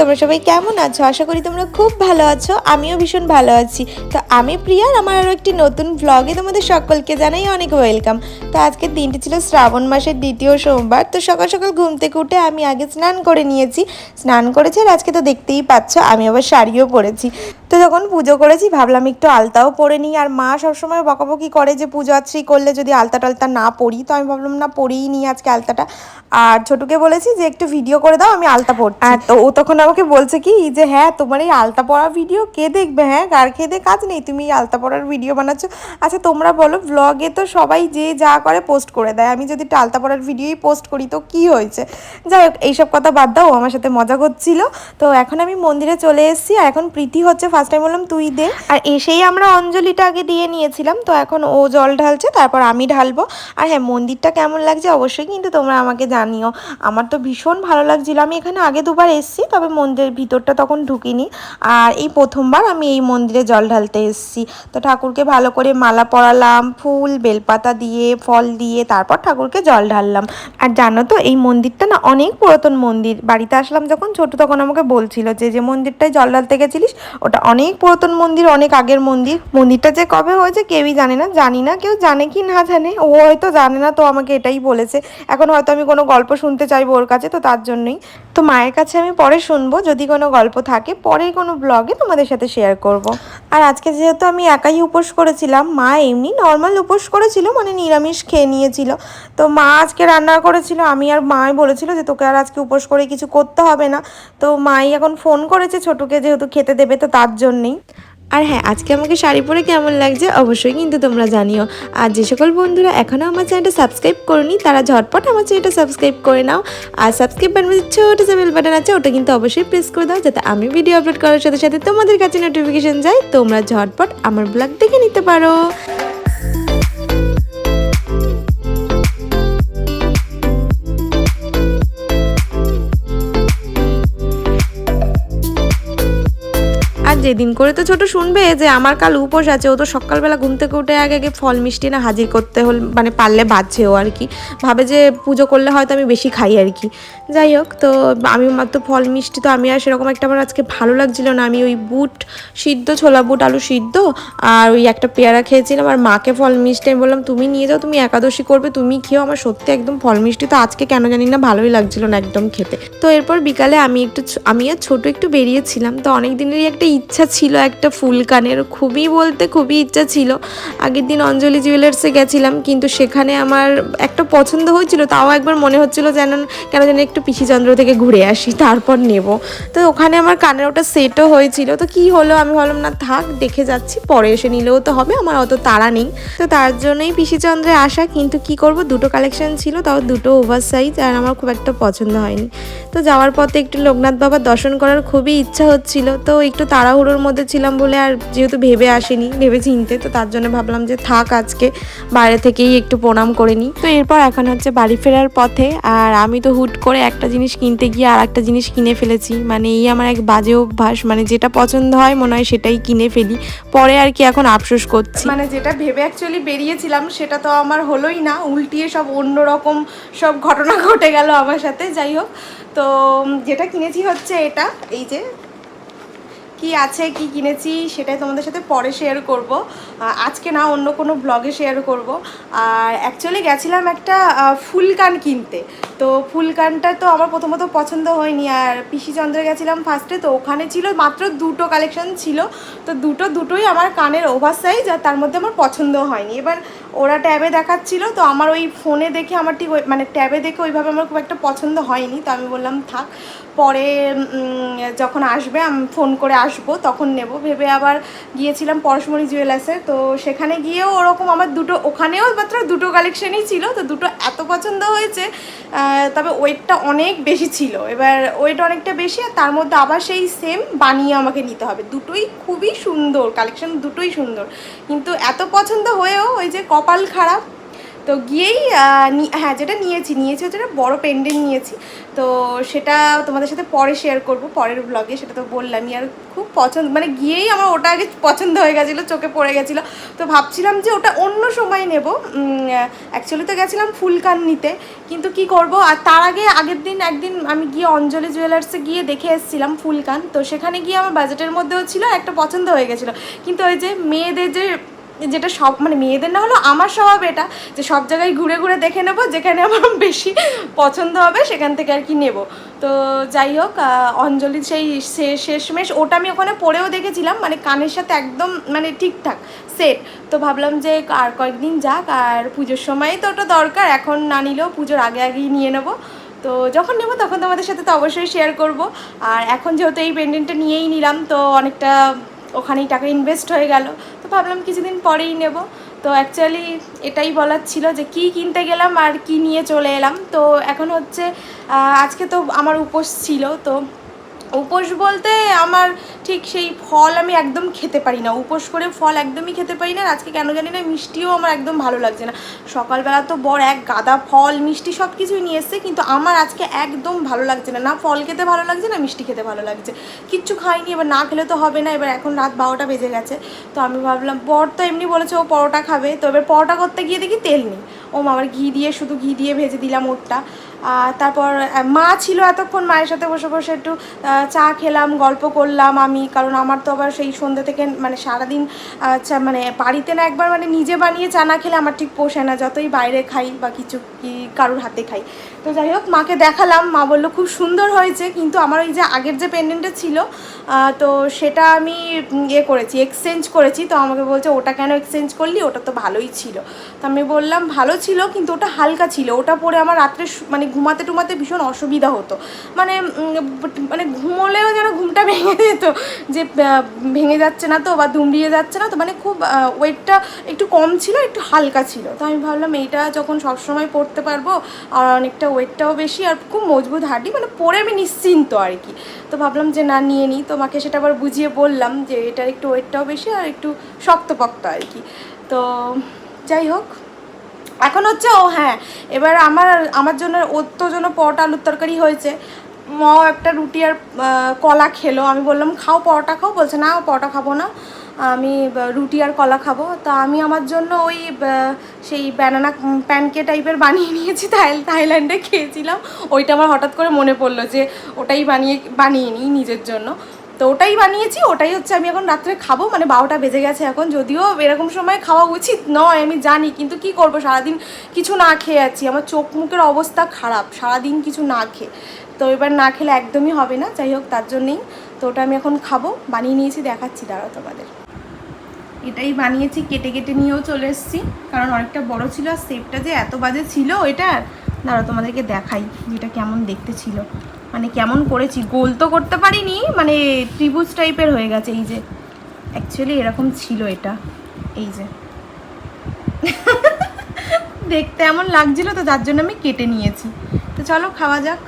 তোমরা সবাই কেমন আছো? আশা করি তোমরা খুব ভালো আছো, আমিও ভীষণ ভালো আছি। তো আমি প্রিয়ার আমার আরও একটি নতুন ব্লগে তোমাদের সকলকে জানাই অনেক ওয়েলকাম তো আজকের দিনটি ছিল শ্রাবণ মাসের দ্বিতীয় সোমবার, তো সকাল সকাল ঘুম থেকে উঠে আমি আগে স্নান করে নিয়েছি। স্নান করেছি আর আজকে তো দেখতেই পাচ্ছ, আমি আবার শাড়িও পরেছি। তো যখন পুজো করেছি, ভাবলাম একটু আলতাও পরে নিই, আর মা সবসময় বকাবকি করে যে পুজো আচ্ছি করলে যদি আলতা টালতা না পরি, তো আমি ভাবলাম না পরেই নিই আজকে আলতাটা। আর ছোটুকে বলেছি যে একটু ভিডিও করে দাও, আমি আলতা পড়ছি আর তো ও তখন আমাকে বলছে কি, যে হ্যাঁ তোমার এই আলতা পড়া ভিডিও কে দেখবে? হ্যাঁ গার খেয়ে কাজ নেই? তুমি এই আলতা পড়ার ভিডিও বানাচ্ছ। আচ্ছা তোমরা বলো ব্লগে তো সবাই যে যা করে পোস্ট করে দেয়। আমি যদি আলতা পড়ার ভিডিওই পোস্ট করি, তো কি হয়েছে? যাই হোক, এইসব কথা বাদ দাও আমার সাথে মজা করছিল। তো এখন আমি মন্দিরে চলে এসেছি, আর এখন প্রীতি হচ্ছে ফার্স্ট টাইম বললাম তুই দে। আর এসেই আমরা অঞ্জলিটা আগে দিয়ে নিয়েছিলাম, তো এখন ও জল ঢালছে, তারপর আমি ঢালবো। আর হ্যাঁ মন্দিরটা কেমন লাগছে অবশ্যই কিন্তু তোমরা আমাকে জানিও। আমার তো ভীষণ ভালো লাগছিল। আমি এখানে আগে দুবার এসেছি, তবে মন্দিরের ভিতরটা তখন ঢুকিনি। আর এই প্রথমবার আমি এই মন্দিরে জল ঢালতে এসেছি। তো ঠাকুরকে ভালো করে মালা পরালাম, ফুল, বেলপাতা দিয়ে, ফল দিয়ে, তারপর ঠাকুরকে জল ঢাললাম। আর জানো তো, এই মন্দিরটা না অনেক পুরাতন মন্দির। বাড়িতে আসলাম যখন ছোট তখন আমাকে বলছিল যে যে মন্দিরটায় জল ঢালতে গেছিলিস, ওটা অনেক পুরাতন মন্দির, অনেক আগের মন্দির। মন্দিরটা যে কবে হয়েছে কেউই জানে না, জানি না কেউ জানে কি না জানে। ও হয়তো জানে না, তো আমাকে এটাই বলেছে। এখন হয়তো আমি কোনো গল্প শুনতে চাইব ওর কাছে, তো তার জন্যই। তো মায়ের কাছে আমি পরে শুনব। যদি কোনো গল্প থাকে, পরের কোনো ব্লগে তোমাদের সাথে শেয়ার করব। আর আজকে যেহেতু আমি একাই উপোস করেছিলাম, মা এমনি নর্মাল উপোস করেছিল মানে নিরামিষ খেয়ে নিয়েছিল। তো মা আজকে রান্না করেছিল, আমি আর মাই বলেছিল যে তোকে আর আজকে উপোস করে কিছু করতে হবে না। তো মাই এখন ফোন করেছে ছোটকে যেহেতু খেতে দেবে, তো তার জন্যেই। আর হ্যাঁ আজকে আমাকে শাড়ি পরে কেমন লাগছে অবশ্যই কিন্তু তোমরা জানিও। আর যে সকল বন্ধুরা এখনও আমার চ্যানেলটা সাবস্ক্রাইব করনি, তারা ঝটপট আমার চ্যানেলটা সাবস্ক্রাইব করে নাও। আর সাবস্ক্রাইব বাটন ছোটো যে বেল বাটন আছে, ওটা কিন্তু অবশ্যই প্রেস করে দাও, যাতে আমি ভিডিও আপলোড করার সাথে সাথে তোমাদের কাছে নোটিফিকেশান যায়। তোমরা ঝটপট আমার ব্লগ দেখে নিতে পারো। যেদিন করে। তো ছোট শুনবে যে আমার কাল উপোস আছে, ও তো সকালবেলা ঘুম থেকে উঠে আগে আগে ফল মিষ্টি না হাজির করতে হল মানে পারলে বাজছে ও আর কি। ভাবে যে পুজো করলে হয়তো আমি বেশি খাই আর কি। যাই হোক, তো আমি মাত্র ফল মিষ্টি তো আমি আর সেরকম একটা আমার আজকে ভালো লাগছিল না। আমি ওই বুট সিদ্ধ, ছোলা বুট, আলু সিদ্ধ আর ওই একটা পেয়ারা খেয়েছিলাম আর মাকে ফল মিষ্টি। আমি বললাম, তুমি নিয়ে যাও, তুমি একাদশী করবে, তুমি খেয়েও আমার সত্যি একদম ফল মিষ্টি। তো আজকে কেন জানি না ভালোই লাগছিল না একদম খেতে। তো এরপর বিকালে আমি একটু আমি আর ছোট একটু বেরিয়েছিলাম। তো অনেক দিনেরই একটা ইচ্ছা ছিল একটা ফুল কানের, খুবই বলতে খুবই ইচ্ছা ছিল। আগের দিন অঞ্জলি জুয়েলার্সে গেছিলাম, কিন্তু সেখানে আমার একটা পছন্দ হয়েছিল, তাও একবার মনে হচ্ছিল যেন, কেন যেন একটু পিসিচন্দ্র থেকে ঘুরে আসি, তারপর নেব। তো ওখানে আমার কানের ওটা সেটও হয়েছিল। তো কি হলো, আমি ভাবলাম, না থাক, দেখে যাচ্ছি, পরে এসে নিলেও তো হবে, আমার অত তাড়া নেই। তো তার জন্যই পিসিচন্দ্রে আসা, কিন্তু কি করব, দুটো কালেকশন ছিল, তাও দুটো ওভার সাইজ আর আমার খুব একটা পছন্দ হয়নি। তো যাওয়ার পথে একটু লোকনাথ বাবার দর্শন করার খুবই ইচ্ছা হচ্ছিল, তো একটু তাড়াহুড়োর মধ্যে ছিলাম বলে আর যেহেতু ভেবে আসেনি ভেবে চিনতে তো তার জন্য ভাবলাম যে থাক আজকে, বাইরে থেকেই একটু প্রণাম করে নিই। তো এরপর এখন হচ্ছে বাড়ি ফেরার পথে, আর আমি তো হুট করে একটা জিনিস কিনতে গিয়ে আর একটা জিনিস কিনে ফেলেছি। মানে এই আমার এক বাজে অভ্যাস মানে যেটা পছন্দ হয় মনে হয় সেটাই কিনে ফেলি। পরে আর কি এখন আফসোস করছি। মানে যেটা ভেবে অ্যাকচুয়ালি বেরিয়েছিলাম সেটা তো আমার হলোই না, উল্টিয়ে সব অন্য রকম সব ঘটনা ঘটে গেল আমার সাথে, যাই হোক। তো যেটা কিনেছি হচ্ছে এটা, এই যে কি আছে, কি কিনেছি সেটাই তোমাদের সাথে পরে শেয়ার করব। আজকে না অন্য কোনো ব্লগে শেয়ার করব। আর অ্যাকচুয়ালি গেছিলাম একটা ফুলকান কিনতে। তো ফুলকানটা তো আমার প্রথমত পছন্দ হয়নি। আর পিসি চন্দ্রে গেছিলাম ফার্স্টে তো ওখানে ছিল মাত্র দুটো কালেকশন ছিল। তো দুটো, দুটোই আমার কানের ওভার সাইজ আর তার মধ্যে আমার পছন্দ হয়নি। এবার ওরা ট্যাবে দেখাচ্ছিল, তো আমার ওই ফোনে দেখে আমার ঠিক মানে ট্যাবে দেখে ওইভাবে আমার খুব একটা পছন্দ হয়নি, তো আমি বললাম, থাক, পরে যখন আসবে, আমি ফোন করে আসব, তখন নেব। ভেবে আবার গিয়েছিলাম পরশমণি জুয়েলার্সে, তো সেখানে গিয়েও ওরকম আমার দুটো, ওখানেও মাত্র দুটো কালেকশনই ছিল, তো দুটো এত পছন্দ হয়েছে তবে ওয়েটটা অনেক বেশি ছিল। এবার ওয়েট অনেকটা বেশি, আর তার মধ্যে আবার সেই সেম বানিয়ে আমাকে নিতে হবে। দুটোই খুবই সুন্দর, কালেকশন দুটোই সুন্দর। কিন্তু এত পছন্দ হয়েও ওই যে কপাল খারাপ। তো গিয়েই হ্যাঁ যেটা নিয়েছি নিয়েছি হচ্ছে একটা বড় পেন্ডেন্ট নিয়েছি। তো সেটা তোমাদের সাথে পরে শেয়ার করব, পরের ব্লগে সেটা তো বললামই, আর খুব পছন্দ মানে গিয়েই আমার ওটা আগে পছন্দ হয়ে গেছিল, চোখে পড়ে গেছিল। তো ভাবছিলাম যে ওটা অন্য সময় নেব। অ্যাকচুয়ালি তো গেছিলাম ফুলকান নিতে কিন্তু কি করব, আর তার আগে আগের দিন একদিন আমি গিয়ে অঞ্জলি জুয়েলার্সে গিয়ে দেখে এসেছিলাম ফুলকান। তো সেখানে গিয়ে আমার বাজেটের মধ্যেও ছিল, একটা পছন্দ হয়ে গেছিল। কিন্তু ওই যে মেয়েদের যে যেটা সব মানে মেয়েদের না হলো আমার স্বভাব এটা, যে সব জায়গায় ঘুরে ঘুরে দেখে নেব, যেখানে আমার বেশি পছন্দ হবে সেখান থেকে আর কি নেব। তো যাই হোক অঞ্জলি সেই শেষমেশ, ওটা আমি ওখানে পরেও দেখেছিলাম মানে কানের সাথে একদম মানে ঠিকঠাক, সেট। তো ভাবলাম যে আর কয়েকদিন যাক, আর পুজোর সময়ই তো ওটা দরকার, এখন না নিলেও পুজোর আগে আগেই নিয়ে নেব। তো যখন নেব তখন তোমাদের সাথে তো অবশ্যই শেয়ার করব। আর এখন যেহেতু এই পেন্ডেন্টটা নিয়েই নিলাম, তো অনেকটা ওখানেই টাকা ইনভেস্ট হয়ে গেল। তো ভাবলাম কিছুদিন পরেই নেব। তো অ্যাকচুয়ালি এটাই বলার ছিল যে কি কিনতে গেলাম আর কি নিয়ে চলে এলাম। তো এখন হচ্ছে আজকে তো আমার উপোস ছিল। তো উপোস বলতে আমার ঠিক সেই ফল আমি একদম খেতে পারি না। উপোস করে ফল একদমই খেতে পারি না। আজকে কেন জানি না মিষ্টিও আমার একদম ভালো লাগছে না। সকালবেলা তো বড় এক গাদা ফল, মিষ্টি সব কিছুই নিয়ে এসছে, কিন্তু আমার আজকে একদম ভালো লাগছে না। না ফল খেতে ভালো লাগছে, না মিষ্টি খেতে ভালো লাগছে। কিচ্ছু খাইনি, এবার না খেলে তো হবে না। এবার এখন রাত বারোটা বেজে গেছে। তো আমি ভাবলাম, বর তো এমনি বলেছে ও পরোটা খাবে। তো এবার পরোটা করতে গিয়ে দেখি তেল নেই। ও আবার ঘি দিয়ে, শুধু ঘি দিয়ে ভেজে দিলাম ওরটা তারপর মা ছিল এতক্ষণ মায়ের সাথে বসে বসে একটু চা খেলাম, গল্প করলাম আমি, কারণ আমার তো আবার সেই সন্ধ্যে থেকে মানে সারাদিন মানে বাড়িতে না একবার মানে নিজে বানিয়ে চা না খেলে আমার ঠিক পোষে না, যতই বাইরে খাই বা কিছু কি কারোর হাতে খাই। তো যাই হোক, মাকে দেখালাম, মা বলল, খুব সুন্দর হয়েছে, কিন্তু আমার ওই যে আগের যে পেন্ডেন্টটা ছিল তো সেটা আমি ইয়ে করেছি এক্সচেঞ্জ করেছি, তো আমাকে বলছে, ওটা কেন এক্সচেঞ্জ করলি? ওটা তো ভালোই ছিল। তো আমি বললাম, ভালো ছিল, কিন্তু ওটা হালকা ছিল। ওটা পরে আমার রাত্রে শু- মানে ঘুমাতে টুমাতে ভীষণ অসুবিধা হতো। মানে মানে ঘুমোলেও যেন ঘুমটা ভেঙে যেত, যে ভেঙে যাচ্ছে না তো বা দুমড়িয়ে যাচ্ছে না তো মানে খুব ওয়েটটা একটু কম ছিল, একটু হালকা ছিল। তো আমি ভাবলাম এইটা যখন সবসময় পরতে পারব আর অনেকটা ওয়েটটাও বেশি আর খুব মজবুত হাঁটি মানে পরে আমি নিশ্চিন্ত আর কি। তো ভাবলাম যে, না, নিয়ে নিই। তো মাকে সেটা আবার বুঝিয়ে বললাম যে, এটার একটু ওয়েটটাও বেশি আর একটু শক্তপক্ত আর কি। তো যাই হোক এখন হচ্ছে ও হ্যাঁ এবার আমার আমার জন্য, ওর তো জন্য পরোটা আলুর তরকারি হয়েছে। মাও একটা রুটি আর কলা খেলো। আমি বললাম, খাও পরোটা খাও। বলছে, না, পরোটা খাব না। আমি রুটি আর কলা খাব। তা আমি আমার জন্য ওই সেই ব্যানানা প্যানকে টাইপের বানিয়ে নিয়েছি থাই থাইল্যান্ডে খেয়েছিলাম। ওইটা আমার হঠাৎ করে মনে পড়ল যে, ওটাই বানিয়ে বানিয়ে নিই নিজের জন্য। তো ওটাই বানিয়েছি, ওটাই হচ্ছে আমি এখন রাত্রে খাব মানে বারোটা বেজে গেছে এখন, যদিও এরকম সময় খাওয়া উচিত নয়, আমি জানি, কিন্তু কি করব, সারাদিন কিছু না খেয়ে আছি, আমার চোখ মুখের অবস্থা খারাপ, সারাদিন কিছু না খেয়ে, তো এবার না খেলে একদমই হবে না, যাই হোক, তার জন্যেই, তো ওটা আমি এখন খাব, বানিয়ে নিয়েছি, দেখাচ্ছি দাঁড়াও তোমাদের। এটাই বানিয়েছি, কেটে কেটে নিয়েও চলে এসেছি, কারণ অনেকটা বড় ছিল আর সেপটা যে এত বাজে ছিল এটার দাঁড়াও তোমাদেরকে দেখাই, যেটা কেমন দেখতে ছিল। মানে কেমন করেছি? গোল তো করতে পারিনি মানে ত্রিভুজ টাইপের হয়ে গেছে এই যে। অ্যাকচুয়ালি এরকম ছিল এটা, এই যে। দেখতে এমন লাগছিল তো, যার জন্য আমি কেটে নিয়েছি। তো চলো খাওয়া যাক।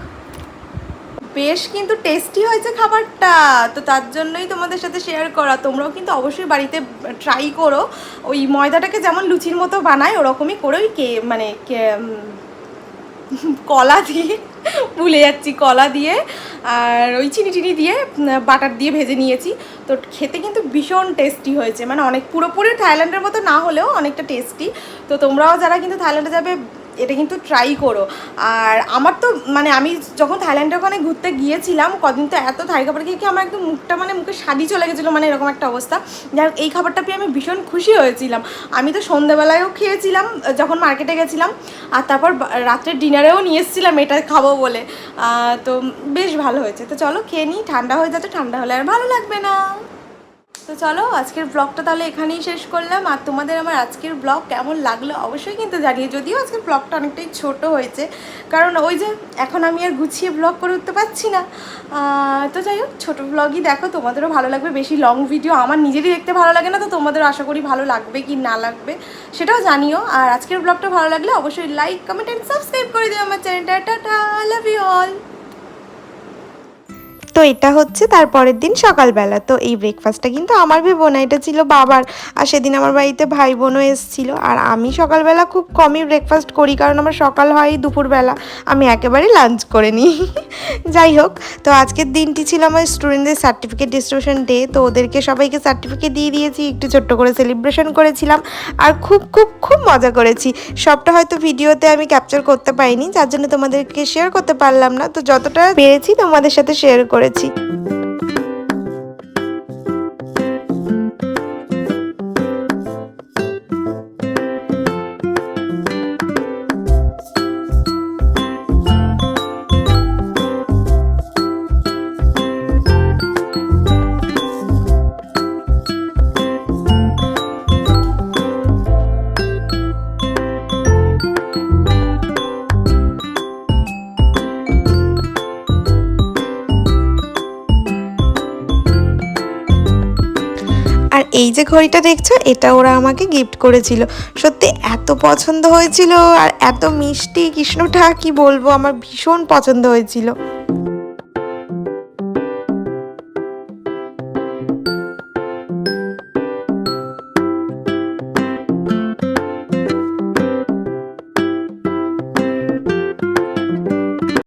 বেশ কিন্তু টেস্টি হয়েছে খাবারটা, তো তার জন্যই তোমাদের সাথে শেয়ার করা। তোমরাও কিন্তু অবশ্যই বাড়িতে ট্রাই করো। ওই ময়দাটাকে যেমন লুচির মতো বানায়, ওরকমই করে ওই কে মানে কলা দিয়ে ভুলে যাচ্ছি, কলা দিয়ে আর ওই চিনি টিনি দিয়ে বাটার দিয়ে ভেজে নিয়েছি। তো খেতে কিন্তু ভীষণ টেস্টি হয়েছে মানে অনেক পুরোপুরি থাইল্যান্ডের মতো না হলেও অনেকটা টেস্টি তো তোমরাও যারা কিন্তু থাইল্যান্ডে যাবে, এটা কিন্তু ট্রাই করো। আর আমার তো মানে আমি যখন থাইল্যান্ডের ওখানে ঘুরতে গিয়েছিলাম, কদিন তো এত থাই খাবার খেয়ে কি আমার একদম মুখটা মানে মুখে স্বাদই চলে গেছিল মানে এরকম একটা অবস্থা। যাই এই খাবারটা পেয়ে আমি ভীষণ খুশি হয়েছিলাম। আমি তো সন্ধ্যেবেলায়ও খেয়েছিলাম, যখন মার্কেটে গেছিলাম, আর তারপর রাত্রের ডিনারেও নিয়ে এসেছিলাম এটা খাব বলে। তো বেশ ভালো হয়েছে। তো চলো খেয়ে নিই, ঠান্ডা হয়ে যাচ্ছে, ঠান্ডা হলে আর ভালো লাগবে না। তো চলো, আজকের ব্লগটা তাহলে এখানেই শেষ করলাম। আর তোমাদের আমার আজকের ব্লগ কেমন লাগল অবশ্যই কিন্তু জানিয়ে যদিও আজকের ব্লগটা অনেকটাই ছোট হয়েছে। কারণ ওই যে এখন আমি আর গুছিয়ে ব্লগ করে উঠতে পারছি না। তো যাই হোক, ছোটো ব্লগই দেখো, তোমাদেরও ভালো লাগবে। বেশি লং ভিডিও আমার নিজেরই দেখতে ভালো লাগে না, তো তোমাদেরও আশা করি ভালো লাগবে কি না লাগবে সেটাও জানিও। আর আজকের ব্লগটা ভালো লাগলে অবশ্যই লাইক কমেন্ট অ্যান্ড সাবস্ক্রাইব করে দিও আমার চ্যানেলটা টাটা লাভ ইউ অল তো এটা হচ্ছে তার পরের দিন সকালবেলা। তো এই ব্রেকফাস্টটা কিন্তু আমার ভেবো না এটা ছিল বাবার। আর সেদিন আমার বাড়িতে ভাই বোনও এসেছিল। আর আমি সকালবেলা খুব কমই ব্রেকফাস্ট করি, কারণ আমার সকাল হয় দুপুরবেলা। আমি একেবারে লাঞ্চ করে নিই। যাই হোক, তো আজকের দিনটি ছিল আমার স্টুডেন্টদের সার্টিফিকেট ডিস্ট্রিবিউশন ডে তো ওদেরকে সবাইকে সার্টিফিকেট দিয়ে দিয়েছি, একটু ছোট্ট করে সেলিব্রেশন করেছিলাম। আর খুব খুব খুব মজা করেছি। সবটা হয়তো ভিডিওতে আমি ক্যাপচার করতে পারিনি, যার জন্য তোমাদেরকে শেয়ার করতে পারলাম না। তো যতটা পেরেছি তোমাদের সাথে শেয়ার করেছি। আর এই ঘড়িটা দেখছ? এটা ওরা আমাকে গিফট করেছিল। সত্যি এত পছন্দ হয়েছিল আর এত মিষ্টি কৃষ্ণটা, কি বলব? আমার ভীষণ পছন্দ হয়েছিল।